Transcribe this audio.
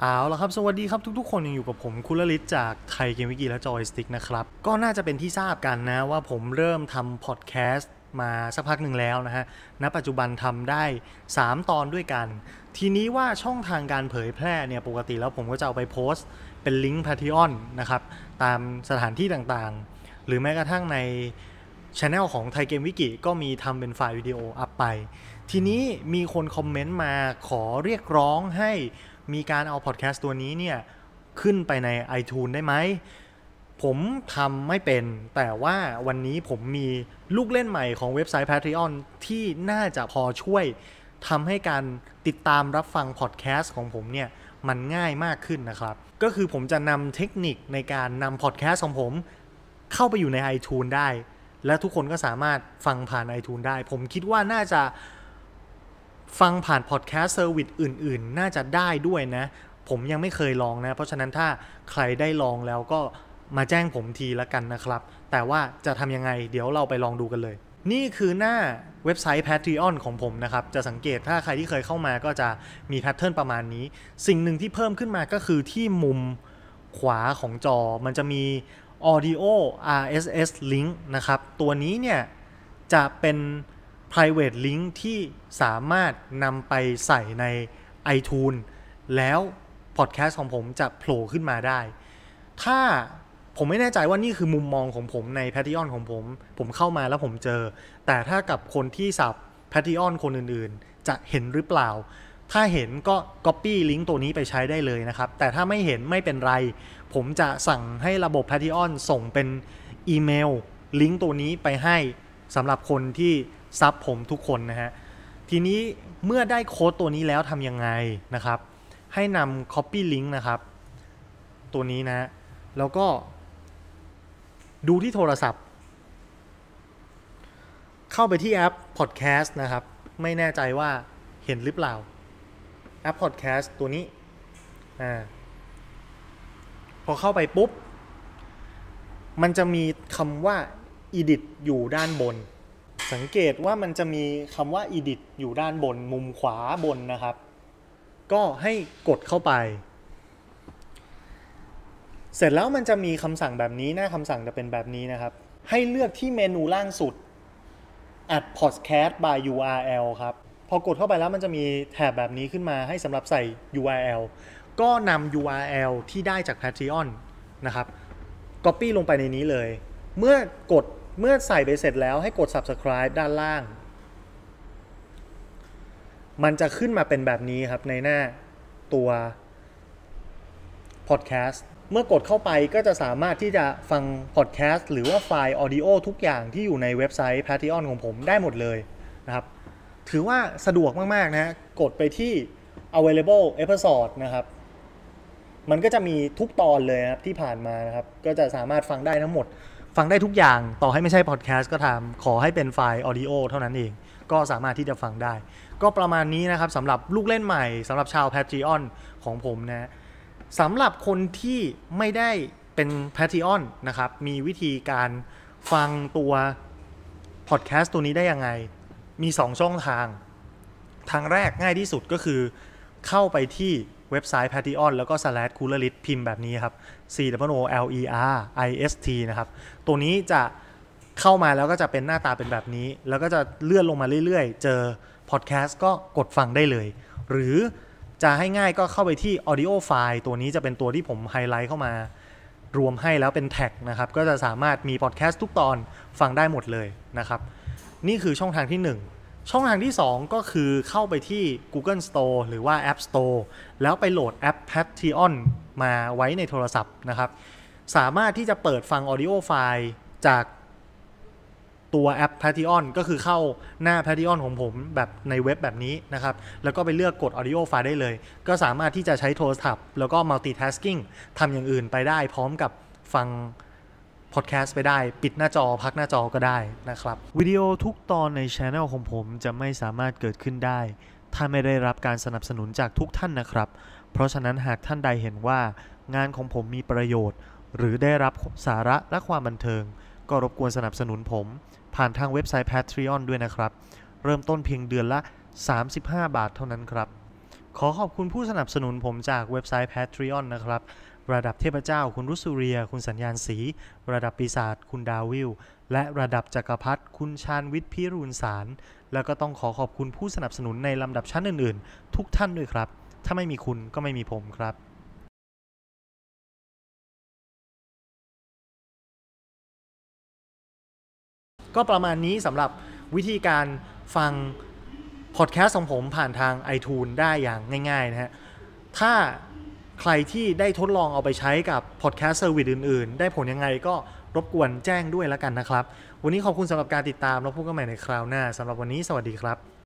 เอาละครับ สวัสดีครับทุกๆ คนยังอยู่กับผมคุณลลิตจากไทยเกมวิกิและจอยสติ๊กนะครับ ก็น่าจะเป็นที่ทราบกันนะว่าผมเริ่มทำพอดแคสต์มาสักพักหนึ่งแล้วนะฮะ ณ ปัจจุบันทำได้ 3 ตอนด้วยกัน ทีนี้ว่าช่องทางการเผยแพร่เนี่ย ปกติแล้วผมก็จะเอาไปโพสต์ เป็นลิงก์ Patreon นะครับ ตามสถานที่ต่างๆ หรือแม้กระทั่งในช anel ของไทยเกมวิกิก็มีทำเป็นไฟล์วิดีโออัพไป ทีนี้มีคนคอมเมนต์มาขอเรียกร้องให้ มีการเอาพอดแคสต์ตัวนี้เนี่ยขึ้นไปใน iTunes ได้ไหม ผมทำไม่เป็น แต่ว่าวันนี้ผมมีลูกเล่นใหม่ของเว็บไซต์ Patreon ที่น่าจะพอช่วยทำให้การติดตามรับฟังพอดแคสต์ของผมเนี่ยมันง่ายมากขึ้นนะครับ ก็คือผมจะนำเทคนิคในการนำพอดแคสต์ของผม เข้าไปอยู่ใน iTunes ได้ และทุกคนก็สามารถฟังผ่าน iTunes ได้ ผมคิดว่าน่าจะ ฟังผ่านพอดแคสต์เซอร์วิสอื่น ๆ น่าจะได้ด้วยนะ ผมยังไม่เคยลองนะ เพราะฉะนั้นถ้าใครได้ลองแล้วก็มาแจ้งผมทีละกันนะครับ แต่ว่าจะทำยังไงเดี๋ยวเราไปลองดูกันเลย นี่คือหน้าเว็บไซต์ Patreon ของผมนะครับ จะสังเกตถ้าใครที่เคยเข้ามาก็จะมีแพทเทิร์นประมาณนี้ สิ่งหนึ่งที่เพิ่มขึ้นมาก็คือที่มุมขวาของจอมันจะมี Audio RSS Link นะครับ ตัวนี้เนี่ยจะเป็น private link ที่สามารถนำไปใส่ใน iTunes แล้วพอดแคสต์ของผมจะโผล่ขึ้นมาได้ ถ้าผมไม่แน่ใจว่านี่คือมุมมองของผมใน p a t r e o n ของผม ผมเข้ามาแล้วผมเจอ แต่ถ้ากับคนที่สับ p a t r e o n คนอื่นๆ จะเห็นหรือเปล่า ถ้าเห็นก็ Copy ลิงก์ตัวนี้ไปใช้ได้เลยนะครับ แต่ถ้าไม่เห็นไม่เป็นไร ผมจะสั่งให้ระบบ p a t r e o n ส่งเป็นอีเมลลิงก์ตัวนี้ไปให้สำหรับคนที่ ซับผมทุกคนนะฮะ ทีนี้เมื่อได้โค้ดตัวนี้แล้วทำยังไงนะครับ ให้นำ Copy Link นะครับ ตัวนี้นะ แล้วก็ ดูที่โทรศัพท์ เข้าไปที่แอป Podcast นะครับ ไม่แน่ใจว่าเห็นหรือเปล่า แอป Podcast ตัวนี้อ่าพอเข้าไปปุ๊บ มันจะมีคำว่า Edit อยู่ด้านบน สังเกตว่ามันจะมีคำว่า edit อยู่ด้านบนมุมขวาบนนะครับ ก็ให้กดเข้าไป เสร็จแล้วมันจะมีคำสั่งแบบนี้หน้าคำสั่งจะเป็นแบบนี้นะครับ ให้เลือกที่เมนูล่างสุด add podcast by URL ครับ พอกดเข้าไปแล้วมันจะมีแถบแบบนี้ขึ้นมาให้สำหรับใส่ URL ก็นำ URL ที่ได้จาก Patreon นะครับ Copy ลงไปในนี้เลย เมื่อกด เมื่อใส่ไปเสร็จแล้วให้กด subscribe ด้านล่าง มันจะขึ้นมาเป็นแบบนี้ครับในหน้าตัว podcast เมื่อกดเข้าไปก็จะสามารถที่จะฟัง podcast หรือว่าไฟล์ audio ทุกอย่างที่อยู่ในเว็บไซต์ Patreon ของผมได้หมดเลยนะครับ ถือว่าสะดวกมาก ๆ นะ กดไปที่ available episode นะครับมันก็จะมีทุกตอนเลยนะครับที่ผ่านมานะครับ ก็จะสามารถฟังได้ทั้งหมด ฟังได้ทุกอย่างต่อให้ไม่ใช่พอดแคสต์ก็ตามขอให้เป็นไฟล์ออดิโอเท่านั้นเอง ก็สามารถที่จะฟังได้ ก็ประมาณนี้นะครับสำหรับลูกเล่นใหม่สำหรับชาว Patreon ของผมนะสำหรับคนที่ไม่ได้เป็น Patreon นะครับมีวิธีการฟังตัวพอดแคสต์ตัวนี้ได้ยังไง มี 2 ช่องทาง ทางแรกง่ายที่สุดก็คือเข้าไปที่ เว็บไซต์ Patreon แล้วก็ slash cooler i s t พิมพ์แบบนี้ครับ c w o l e r i s t นะครับ ตัวนี้จะเข้ามาแล้วก็จะเป็นหน้าตาเป็นแบบนี้ แล้วก็จะเลื่อนลงมาเรื่อยๆ เจอพอดแคสต์ก็กดฟังได้เลย หรือจะให้ง่ายก็เข้าไปที่ audio file ตัวนี้จะเป็นตัวที่ผมไฮไลท์เข้ามารวมให้แล้วเป็นแท็กนะครับ ก็จะสามารถมีพอดแคสต์ทุกตอนฟังได้หมดเลยนะครับ นี่คือช่องทางที่ 1 ช่องทางที่ 2 ก็คือเข้าไปที่ Google Store หรือว่า App Store แล้วไปโหลดแอป Patreon มาไว้ในโทรศัพท์นะครับ สามารถที่จะเปิดฟัง audio file จากตัวแอป Patreon ก็คือเข้าหน้า Patreon ของผมแบบในเว็บแบบนี้นะครับ แล้วก็ไปเลือกกด audio file ได้เลย ก็สามารถที่จะใช้โทรศัพท์ แล้วก็ multitasking ทำอย่างอื่นไปได้พร้อมกับฟัง พอดแคสต์ไปได้ ปิดหน้าจอพักหน้าจอก็ได้นะครับ วิดีโอทุกตอนในช anel ของผมจะไม่สามารถเกิดขึ้นได้ ถ้าไม่ได้รับการสนับสนุนจากทุกท่านนะครับ เพราะฉะนั้นหากท่านใดเห็นว่า งานของผมมีประโยชน์ หรือได้รับสาระและความบันเทิง ก็รบกวนสนับสนุนผม ผ่านทางเว็บไซต์ Patreon ด้วยนะครับ เริ่มต้นเพียงเดือนละ 35 บาทเท่านั้นครับขอขอบคุณผู้สนับสนุนผมจากเว็บไซต์ Patreon นะครับ ระดับเทพเจ้าคุณรุสุเรีย คุณสัญญาณสีระดับปีศาจคุณดาวิล และระดับจักรพรรดิคุณชาญวิทย์พิรุณสาร แล้วก็ต้องขอขอบคุณผู้สนับสนุนในลำดับชั้นอื่นๆ ทุกท่านด้วยครับ ถ้าไม่มีคุณก็ไม่มีผมครับก็ประมาณนี้สำหรับวิธีการฟังพอดแคสต์ของผมผ่านทาง iTunes ได้อย่างง่าย ๆ นะฮะ ถ้า ใครที่ได้ทดลองเอาไปใช้กับพอดแคสต์เซอร์วิสอื่น ๆ ได้ผลยังไงก็รบกวนแจ้งด้วยแล้วกันนะครับ วันนี้ขอบคุณสำหรับการติดตามแล้วพบกันใหม่ในคราวหน้าสำหรับวันนี้สวัสดีครับ